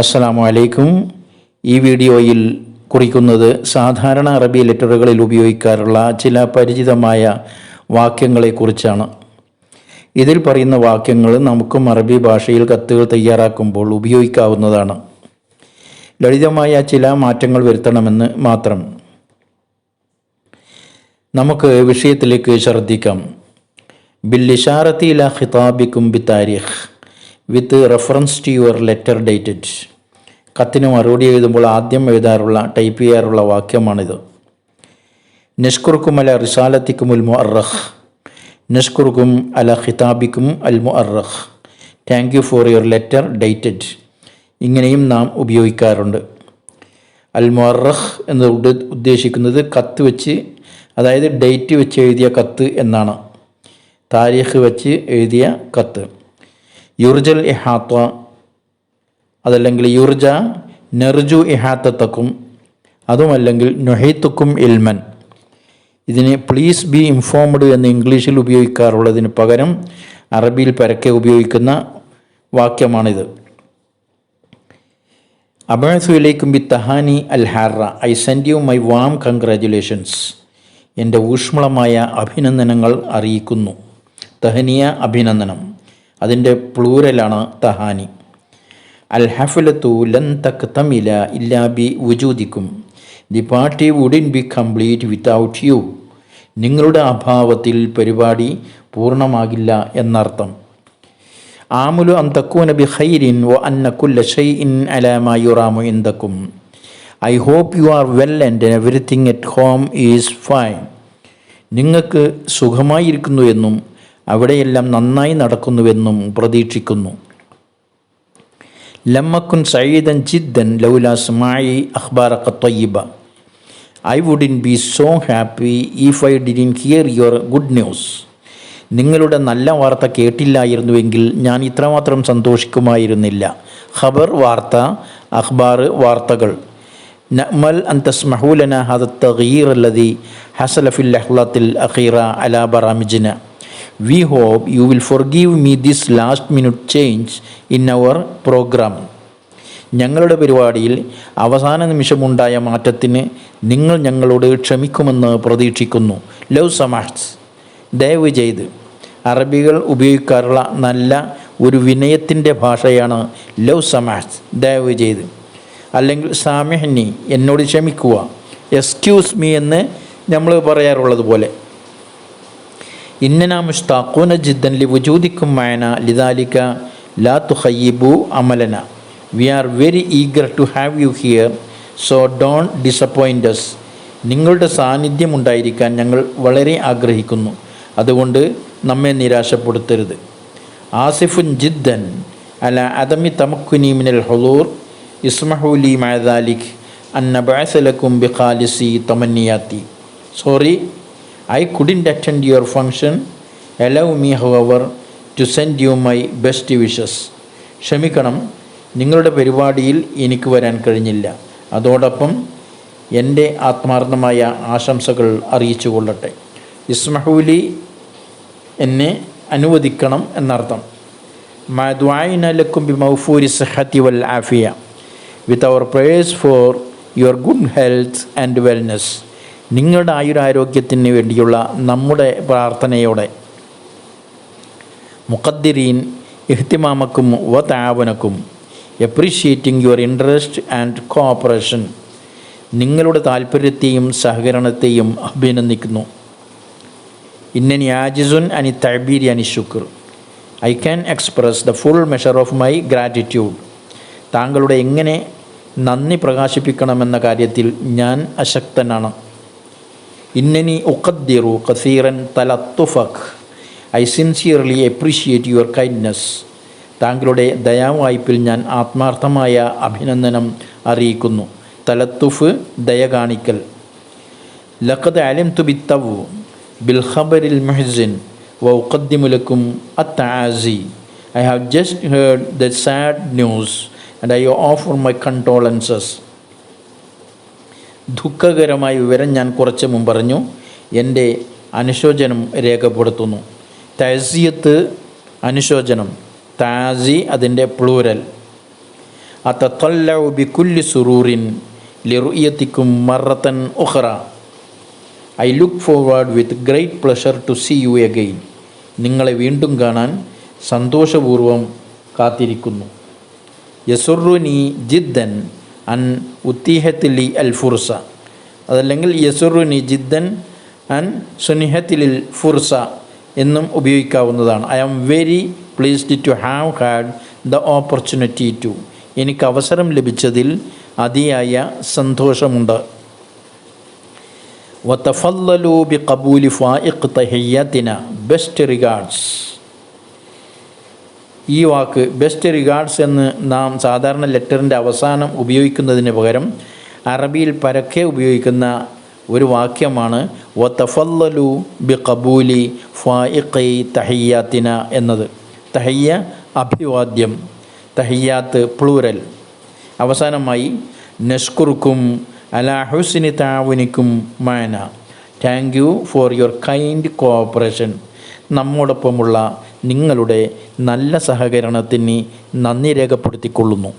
അസ്സലാമു അലൈക്കും ഈ വീഡിയോയിൽ കുറിക്കുന്നത് സാധാരണ അറബി ലെറ്ററുകളിൽ ഉപയോഗിക്കാറുള്ള ചില പരിചിതമായ വാക്യങ്ങളെക്കുറിച്ചാണ്. ഇതിൽ പറയുന്ന വാക്യങ്ങൾ നമുക്കും അറബി ഭാഷയിൽ കത്തുകൾ തയ്യാറാക്കുമ്പോൾ ഉപയോഗിക്കാവുന്നതാണ്. ലളിതമായ ചില മാറ്റങ്ങൾ വരുത്തണമെന്ന് മാത്രം. നമുക്ക് വിഷയത്തിലേക്ക് ശ്രദ്ധിക്കാം ബില്ലിഷാറത്തി ഇല ഖിതാബിക്കും ബി Tariq. With reference to your letter dated കത്തിന് മറുപടി എഴുതുമ്പോൾ ആദ്യം എഴുതാറുള്ള ടൈപ്പ് ചെയ്യാറുള്ള വാക്യമാണിത്. നിഷ്കുറുക്കും അല റിസാലത്തിക്കും ഉൽ മുഅറഖ് നിഷ്കുറുക്കും അല ഖിതാബിക്കും അൽ മുഅറഖ് thank you for your letter dated ഇങ്ങനെയും നാം ഉപയോഗിക്കാറുണ്ട്. അൽ മുഅറഖ് എന്ന് ഉദ്ദേശിക്കുന്നത് കത്ത് വെച്ച് അതായത് ഡേറ്റ് വെച്ച് എഴുതിയ കത്ത് എന്നാണ്. താരീഖ് വെച്ച് എഴുതിയ കത്ത്. യുർജൽ ഇഹാത്ത അതല്ലെങ്കിൽ യുർജ നെർജു എഹാത്തക്കും അതുമല്ലെങ്കിൽ നൊഹീത്തുക്കും ഇൽമൻ. ഇതിന് പ്ലീസ് ബി ഇൻഫോംഡ് എന്ന് ഇംഗ്ലീഷിൽ ഉപയോഗിക്കാറുള്ളതിന് പകരം അറബിയിൽ പരക്കെ ഉപയോഗിക്കുന്ന വാക്യമാണിത്. അബാസുലേക്കും ബി തഹാനി അൽ ഹാറ I send you my warm congratulations. എന്റെ ഊഷ്മളമായ അഭിനന്ദനങ്ങൾ അറിയിക്കുന്നു. തഹനിയ അഭിനന്ദനം. അതിന്റെ പ്ലൂരലാണ് തഹാനി. അൽ ഹഫലത്തു ലൻ തക് തമില ഇല്ലാ ബി വുജൂദിക്കും. The party wouldn't be complete without you. നിങ്ങളുടെ അഭാവത്തിൽ പരിപാടി പൂർണമാകില്ല എന്നർത്ഥം. ആമുലു അൻ തക്കൂന ബി ഹൈരിൻ വ അന്നക്കു ലഷൈ ഇൻ അലാമായുറാമു ഇൻദക്കും. I hope you are well and everything at home is fine. നിങ്ങൾക്ക് സുഖമായിരിക്കുന്നു എന്നും അവിടെയെല്ലാം നന്നായി നടക്കുന്നുവെന്നും പ്രതീക്ഷിക്കുന്നു. ലമ്മക്കുൻ സയ്യിദൻ ജിദ്ദൻ ലൗല സ്മായി അഖ്ബാറക്ക Thwayyiba I would be so happy if I did hear your good news നിങ്ങളുടെ നല്ല വാർത്ത കേട്ടില്ലായിരുന്നുവെങ്കിൽ ഞാൻ ഇത്രമാത്രം സന്തോഷിക്കുമായിരുന്നില്ല. ഖബർ വാർത്ത അഖ്ബാർ വാർത്തകൾ. നഅ്മൽ അൻ തസ്മഹൂലന ഹദ തഗീർ അല്ലതി ഹസലഫിൽ അഹ്ലത്തിൽ അഖീറ അലാ ബറാമിജിന. We hope you will forgive me this last minute change in our program ഞങ്ങളുടെ പരിപാടിയിൽ അവസാന നിമിഷമുണ്ടായ മാറ്റത്തിന് നിങ്ങൾ ഞങ്ങളോട് ക്ഷമിക്കുമെന്ന് പ്രതീക്ഷിക്കുന്നു. ലവ് സമാഷ്സ് ദയവ് ചെയ്ത് അറബികൾ ഉപയോഗിക്കാറുള്ള നല്ല ഒരു വിനയത്തിന്റെ ഭാഷയാണ് ലവ് സമാഷ്സ് ദയവ് ചെയ്ത് അല്ലെങ്കിൽ സാമിഹ്നി എന്നോട് ക്ഷമിക്കുക. എക്സ്ക്യൂസ് മീ എന്ന് നമ്മൾ പറയാറുള്ളത് പോലെ ഇന്നന മുഷ്താഖൂന ജിദ്ദൻ ലി വുജൂദിക്കും മായന ലിദാലിക ലാ തുഖയ്യിബു അമലന. We are very eager to have you here so don't disappoint us നിങ്ങളുടെ സാന്നിധ്യം ഉണ്ടായിരിക്കാൻ ഞങ്ങൾ വളരെ ആഗ്രഹിക്കുന്നു. അതുകൊണ്ട് നമ്മെ നിരാശപ്പെടുത്തരുത്. ആസിഫുൻ ജിദ്ദൻ അല അദമി തമക്കുനി മിനൽ ഹലൂർ ഇസ്മഹൂലി മഴദാലിഖ് അന്ന ബാസലക്കും ബി ഖാലിസി തമന്നിയാത്തി. Sorry I couldn't attend your function allow me hour to send you my best wishes ക്ഷമിക്കണം. നിങ്ങളുടെ പരിപാടിയിൽ എനിക്ക് വരാൻ കഴിഞ്ഞില്ല. അതോടൊപ്പം എന്റെ ആത്മാർത്ഥമായ ആശംസകൾ അറിയിച്ചു കൊള്ളട്ടെ. ഇസ്മഹൂലി എന്നെ അനുവദിക്കണം എന്നർത്ഥം. മദ്വായിനലക്കും ബി മൗഫൂരി സഹത്തി വൽ Afiya. With our prayers for your good health and wellness നിങ്ങളുടെ ആയുരാരോഗ്യത്തിന് വേണ്ടിയുള്ള നമ്മുടെ പ്രാർത്ഥനയോടെ. മുഖദ്ദിരീൻ ഇഹ്തിമാമക്കും വ താവനക്കും appreciating your interest and cooperation നിങ്ങളുടെ താല്പര്യത്തെയും സഹകരണത്തെയും അഭിനന്ദിക്കുന്നു. ഇന്നനി ആജിസുൻ അനി തബീരി അനി ശുക്ർ. I can express the full measure of my gratitude. താങ്കളുടെ എങ്ങനെ നന്ദി പ്രകാശിപ്പിക്കണമെന്ന കാര്യത്തിൽ ഞാൻ അശക്തനാണ്. ഇന്നനി ഉഖദ്ദിറു കസീറൻ തലത്തുഫഖ്. I sincerely appreciate your kindness താങ്കളുടെ ദയാവായ്പിൽ ഞാൻ ആത്മാർത്ഥമായ അഭിനന്ദനം അറിയിക്കുന്നു. തലത്തുഫ് ദയ കാണിക്കൽ ലഖദ് അലിം തു തവു ബിൽ മെഹസിൻ മുഹസിൻ വ ഉഖദ്ദിമുലക്കും അത്താസി. I have just heard the sad news and I offer my condolences ദുഃഖകരമായ വിവരം ഞാൻ കുറച്ച് മുമ്പ് പറഞ്ഞു. എന്റെ അനുശോചനം രേഖപ്പെടുത്തുന്നു. തഹസിയത്ത് അനുശോചനം. താസി അതിന്റെ പ്ലൂരൽ. അത്തല്ലഉ ബിക്കുല്ലി സുറൂറിൻ ലിറുയത്തിക്കും മറത്തൻ ഉഹ്റ I look forward with great pleasure to see you again. നിങ്ങളെ വീണ്ടും കാണാൻ സന്തോഷപൂർവം കാത്തിരിക്കുന്നു. യസുറുനി ജിദ്ദൻ. അൻ ഉത്തീഹത്തിലി അൽ ഫുർസ. അതല്ലെങ്കിൽ യസുറുനി ജിദ്ദൻ അൻ സുനിഹത്തിലിൽ ഫുർസ എന്നും ഉപയോഗിക്കാവുന്നതാണ്. I am very pleased to have had the opportunity to. എനിക്ക് അവസരം ലഭിച്ചതിൽ അതിയായ സന്തോഷമുണ്ട്. വത്തഫല്ലൂബി കബൂലി ഫായിഖ് തഹയ്യത്തിന. Best regards. ഈ വാക്ക് ബെസ്റ്റ് റിഗാർഡ്സ് എന്ന് നാം സാധാരണ ലെറ്ററിന്റെ അവസാനം ഉപയോഗിക്കുന്നതിന് പകരം അറബിയിൽ പരക്കെ ഉപയോഗിക്കുന്ന ഒരു വാക്യമാണ് വത്തഫല്ലു ബി കബൂലി ഫായിഖൈ തഹയ്യാത്തിന എന്നത്. തഹയ്യ അഭിവാദ്യം. തഹയ്യാത്ത് പ്ലൂരൽ. അവസാനമായി നഷ്കുർക്കും അലാ ഹുസിനി താവുനിക്കും മാന. Thank you for your kind cooperation നമ്മോടൊപ്പമുള്ള നിങ്ങളുടെ നല്ല സഹകരണത്തിന് നന്ദി രേഖപ്പെടുത്തിക്കൊള്ളുന്നു.